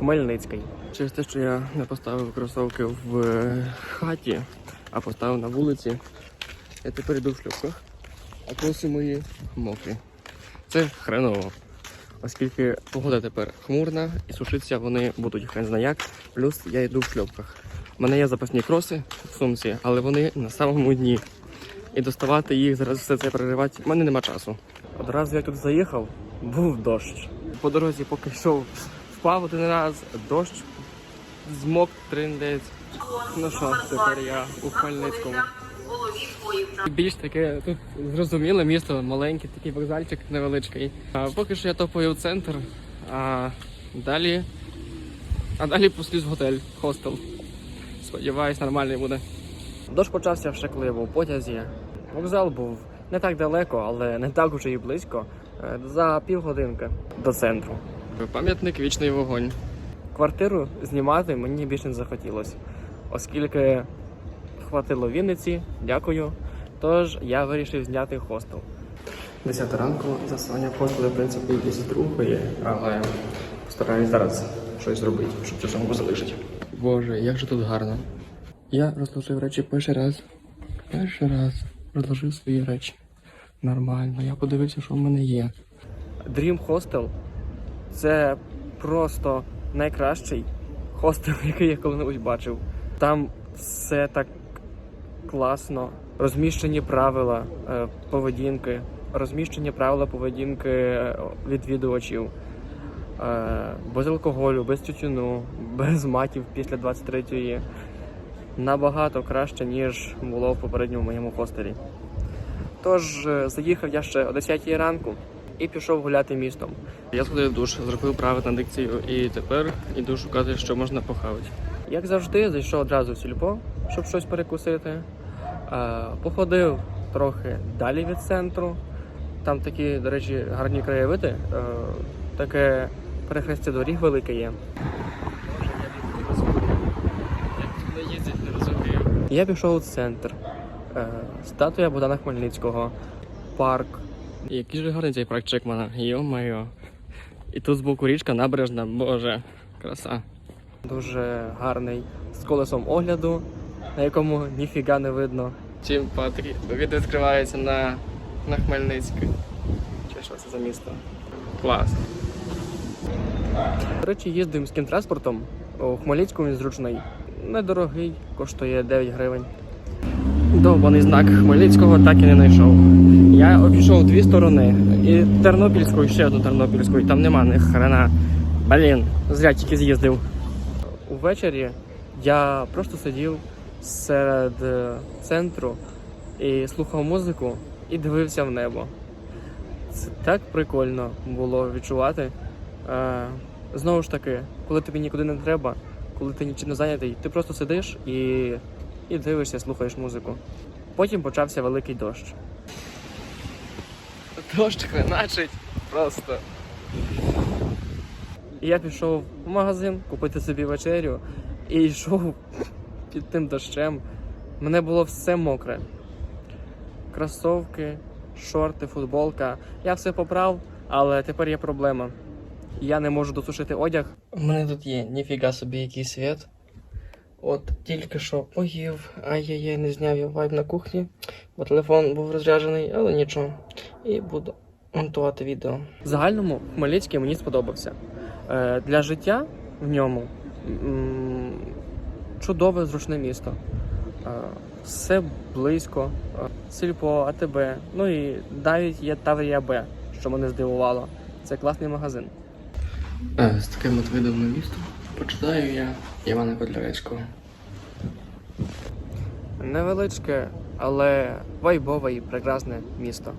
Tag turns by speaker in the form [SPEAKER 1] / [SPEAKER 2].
[SPEAKER 1] Хмельницький. Через те, що я не поставив кросовки в е, хаті, а поставив на вулиці, я тепер йду в шлюпках, а кроси мої мокрі. Це хреново. Оскільки погода тепер хмурна і сушитися вони будуть хрен зна як. Плюс я йду в шльопках. У мене є запасні кроси в сумці, але вони на самому дні. І доставати їх, зараз все це переривати, в мене нема часу. Одразу я тут заїхав, був дощ. По дорозі, поки йшов, впав один раз, дощ змок триндець. Ну що, тепер я у Хмельницькому. Більш таке тут зрозуміле місто, маленький такий вокзальчик невеличкий. А поки що я топаю в центр, а далі. А далі в готель, хостел. Сподіваюсь, нормальний буде. Дощ почався ще коли я був у потязі. Вокзал був не так далеко, але не так уже і близько. Е, За півгодинки до центру. Пам'ятник вічний вогонь. Квартиру знімати мені більше не захотілося, оскільки хватило Вінниці, дякую. Тож я вирішив зняти хостел. 10 ранку заселення в хостелі, в принципі, із другої, але постараюсь зараз щось зробити, щоб цю сумку залишити. Боже, як же тут гарно. Я розложив речі перший раз. Перший раз розложив свої речі. Нормально, я подивився, що в мене є. Dream Hostel це просто найкращий хостел, який я коли-небудь бачив. Там все так класно. Розміщені правила е, поведінки, розміщені правила поведінки е, відвідувачів. Е, без алкоголю, без тютюну, без матів після 23-ї. Набагато краще, ніж було в попередньому моєму хостелі. Тож заїхав я ще о 10 ранку і пішов гуляти містом. Я сходив в душ, зробив правильну дикцію і тепер іду шукати, що можна похавати. Як завжди, зайшов одразу в сільпо, щоб щось перекусити. Е, Походив трохи далі від центру. Там такі, до речі, гарні краєвиди. Е, Таке перехрестя доріг велике є. Я пішов у центр. Е, Статуя Богдана Хмельницького, парк. Який же гарний цей парк Чекмана, йо-моє. І тут збоку річка набережна, боже, краса. Дуже гарний з колесом огляду, на якому ніфіга не видно. Чим Патрі від відкривається на, на Хмельницький. Чи що це за місто? Клас. До речі, їздив міським транспортом. У Хмельницькому він зручний. Недорогий, коштує 9 гривень. Довбаний знак Хмельницького так і не знайшов. Обійшов дві сторони. І Тернопільську, і ще одну Тернопільську, і там нема ні хрена. Блін, зря тільки з'їздив. Увечері я просто сидів серед е, центру і слухав музику і дивився в небо. Це так прикольно було відчувати. Е, знову ж таки, коли тобі нікуди не треба, коли ти нічим не зайнятий, ти просто сидиш і, і дивишся, слухаєш музику. Потім почався великий дощ. Дощ хреначить просто. Я пішов в магазин купити собі вечерю і йшов під тим дощем. Мене було все мокре. Кросовки, шорти, футболка. Я все поправ, але тепер є проблема. Я не можу досушити одяг. У мене тут є ніфіга собі який світ. От тільки що поїв, ай-яй-яй, не зняв я вайб на кухні, бо телефон був розряджений, але нічого. І буду монтувати відео. В загальному Хмельницький мені сподобався. Е, для життя в ньому чудове, зручне місто. Е, все близько, е, сільпо, АТБ. Ну і навіть є Таврія Б, що мене здивувало. Це класний магазин. З таким от видом на місто почитаю я Івана Котляревського. Невеличке, але вайбове і прекрасне місто.